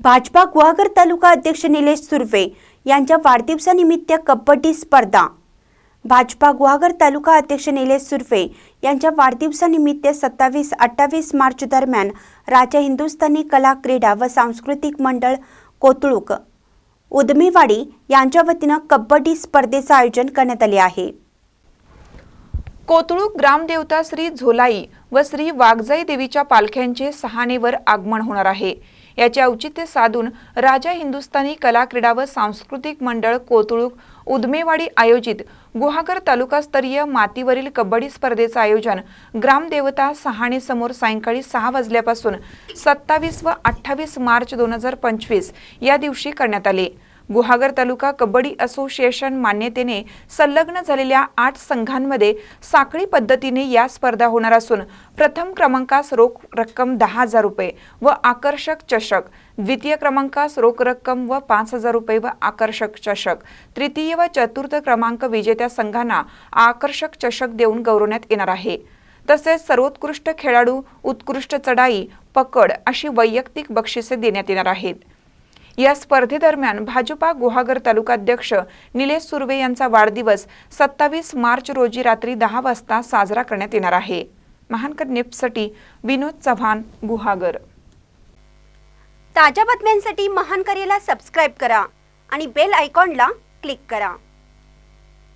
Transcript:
भाजपा गुहागर तालुका अध्यक्ष निलेश सुर्वे यांच्या वाढदिवसानिमित्त कबड्डी स्पर्धा. भाजपा गुहागर तालुका अध्यक्ष निलेश सुर्वे यांच्या वाढदिवसानिमित्त सत्तावीस अठ्ठावीस मार्च दरम्यान राजा हिंदुस्थानी कला क्रीडा व सांस्कृतिक मंडळ कोतळूक उदमेवाडी यांच्या वतीनं कबड्डी स्पर्धेचं आयोजन करण्यात आले आहे. कोतळूक ग्रामदेवता श्री झोलाई व श्री वाघजाई देवीच्या पालख्यांचे सहानेवर आगमन होणार आहे. याचे औचित्य साधून राजा हिंदुस्थानी कला क्रीडा व सांस्कृतिक मंडळ कोतळूक उदमेवाडी आयोजित गुहागर तालुकास्तरीय मातीवरील कबड्डी स्पर्धेचं आयोजन ग्रामदेवता सहाणे समोर सायंकाळी सहा वाजल्यापासून सत्तावीस व अठ्ठावीस मार्च दोन हजार पंचवीस या दिवशी करण्यात आले. गुहागर तालुका कबड्डी असोसिएशन मान्यतेने संलग्न झालेल्या आठ संघांमध्ये साखळी पद्धतीने या स्पर्धा होणार असून प्रथम क्रमांकास रोख रक्कम दहा हजार रुपये व आकर्षक चषक द्वितीय क्रमांकास रोख रक्कम व पाच हजार रुपये व आकर्षक चषक तृतीय व चतुर्थ क्रमांक विजेत्या संघांना आकर्षक चषक देऊन गौरवण्यात येणार आहे. तसेच सर्वोत्कृष्ट खेळाडू उत्कृष्ट चढाई पकड अशी वैयक्तिक बक्षिसे देण्यात येणार आहेत. या स्पर्धेदरम्यान भाजपा गुहागर तालुकाध्यक्ष निलेश सुर्वे यांचा वाढदिवस सत्तावीस मार्च रोजी रात्री दहा वाजता साजरा करण्यात येणार आहे. महानकर निप्ससाठी विनोद चव्हाण गुहागर. ताज्या बातम्यांसाठी महानकरेला सबस्क्राईब करा आणि बेल आयकॉनला क्लिक करा.